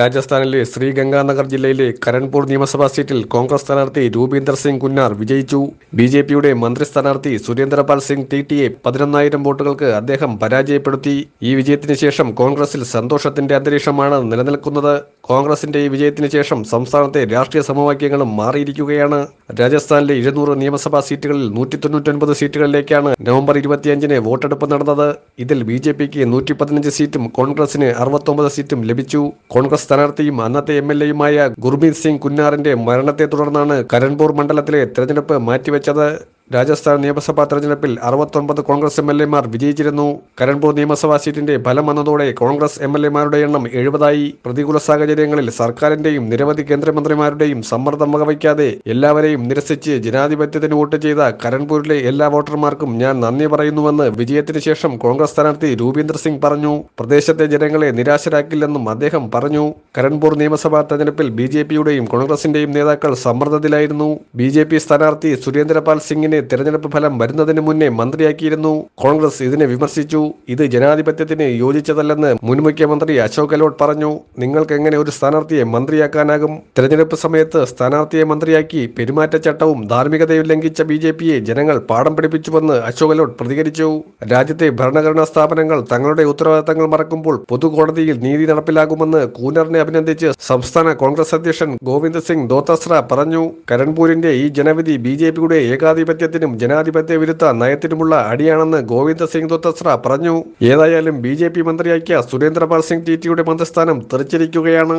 രാജസ്ഥാനിലെ ശ്രീഗംഗാനഗർ ജില്ലയിലെ കരൺപൂർ നിയമസഭാ സീറ്റിൽ കോൺഗ്രസ് സ്ഥാനാർത്ഥി രൂപീന്ദർ സിംഗ് കുന്നാർ വിജയിച്ചു. ബി ജെ പിയുടെ മന്ത്രി സ്ഥാനാർത്ഥി സുരേന്ദ്രപാൽ സിംഗ് ടി ടിയെ പതിനൊന്നായിരം വോട്ടുകൾക്ക് അദ്ദേഹം പരാജയപ്പെടുത്തി. ഈ വിജയത്തിന് ശേഷം കോൺഗ്രസിൽ സന്തോഷത്തിന്റെ അന്തരീക്ഷമാണ് നിലനിൽക്കുന്നത്. കോൺഗ്രസിന്റെ ഈ വിജയത്തിന് ശേഷം സംസ്ഥാനത്തെ രാഷ്ട്രീയ സമവാക്യങ്ങളും മാറിയിരിക്കുകയാണ്. രാജസ്ഥാനിലെ ഇരുന്നൂറ് നിയമസഭാ സീറ്റുകളിൽ നൂറ്റി തൊണ്ണൂറ്റൊൻപത് സീറ്റുകളിലേക്കാണ് നവംബർ ഇരുപത്തിയഞ്ചിന് വോട്ടെടുപ്പ് നടന്നത്. ഇതിൽ ബി ജെ പിക്ക് നൂറ്റി പതിനഞ്ച് സീറ്റും കോൺഗ്രസിന് അറുപത്തൊമ്പത് സീറ്റും ലഭിച്ചു. കോൺഗ്രസ് സ്ഥാനാർത്ഥിയും അന്നത്തെ എം എൽ എയുമായ ഗുർമീത് സിംഗ് കുന്നാറിന്റെ മരണത്തെ തുടർന്നാണ് കരൺപൂർ മണ്ഡലത്തിലെ തെരഞ്ഞെടുപ്പ് മാറ്റിവെച്ചത്. രാജസ്ഥാൻ നിയമസഭാ തെരഞ്ഞെടുപ്പിൽ അറുപത്തൊൻപത് കോൺഗ്രസ് എം എൽ എമാർ വിജയിച്ചിരുന്നു. കരൺപൂർ നിയമസഭാ സീറ്റിന്റെ ഫലം വന്നതോടെ കോൺഗ്രസ് എം എൽ എമാരുടെ എണ്ണം എഴുപതായി. പ്രതികൂല സാഹചര്യങ്ങളിൽ സർക്കാരിന്റെയും നിരവധി കേന്ദ്രമന്ത്രിമാരുടെയും സമ്മർദ്ദം വകവയ്ക്കാതെ എല്ലാവരെയും നിരസിച്ച് ജനാധിപത്യത്തിന് വോട്ട് ചെയ്ത കരൺപൂരിലെ എല്ലാ വോട്ടർമാർക്കും ഞാൻ നന്ദി പറയുന്നുവെന്ന് വിജയത്തിന് ശേഷം കോൺഗ്രസ് സ്ഥാനാർത്ഥി രൂപീന്ദർ സിംഗ് പറഞ്ഞു. പ്രദേശത്തെ ജനങ്ങളെ നിരാശരാക്കില്ലെന്നും അദ്ദേഹം പറഞ്ഞു. കരൺപൂർ നിയമസഭാ തെരഞ്ഞെടുപ്പിൽ ബി ജെ പിയുടെയും കോൺഗ്രസിന്റെയും നേതാക്കൾ സമ്മർദ്ദത്തിലായിരുന്നു. ബി ജെ പി സ്ഥാനാർത്ഥി സുരേന്ദ്രപാൽ സിംഗിനെ തെരഞ്ഞെടുപ്പ് ഫലം വരുന്നതിന് മുന്നേ മന്ത്രിയാക്കിയിരുന്നു. കോൺഗ്രസ് ഇതിനെ വിമർശിച്ചു. ഇത് ജനാധിപത്യത്തിന് യോജിച്ചതല്ലെന്ന് മുൻ മുഖ്യമന്ത്രി അശോക് ഗെഹ്ലോട്ട് പറഞ്ഞു. നിങ്ങൾക്ക് എങ്ങനെ ഒരു സ്ഥാനാർത്ഥിയെ മന്ത്രിയാക്കാനാകും? തെരഞ്ഞെടുപ്പ് സമയത്ത് സ്ഥാനാർത്ഥിയെ മന്ത്രിയാക്കി പെരുമാറ്റച്ചട്ടവും ധാർമ്മികതയും ലംഘിച്ച ബി ജെ പിയെ ജനങ്ങൾ പാഠം പഠിപ്പിച്ചുവെന്ന് അശോക് ഗെഹ്ലോട്ട് പ്രതികരിച്ചു. രാജ്യത്തെ ഭരണഘടനാ സ്ഥാപനങ്ങൾ തങ്ങളുടെ ഉത്തരവാദിത്തങ്ങൾ മറക്കുമ്പോൾ പൊതുകോടതിയിൽ നീതി നടപ്പിലാകുമെന്ന് കൂനറിനെ അഭിനന്ദിച്ച് സംസ്ഥാന കോൺഗ്രസ് അധ്യക്ഷൻ ഗോവിന്ദ് സിംഗ് ദോത്തസ്ര പറഞ്ഞു കരൺപൂരിന്റെ ഈ ജനവിധി ബി ജെ പിയുടെ ഏകാധിപത്യത്തിനും ജനാധിപത്യ വിരുദ്ധ നയത്തിനുമുള്ള അടിയാണെന്ന് ഗോവിന്ദ് സിംഗ് ദോത്തസ്ര പറഞ്ഞു. ഏതായാലും ബി ജെ പി മന്ത്രിയാക്കിയ സുരേന്ദ്രപാൽ സിംഗ് ടി ടിയുടെ മന്ത്രിസ്ഥാനം തെറിച്ചിരിക്കുകയാണ്.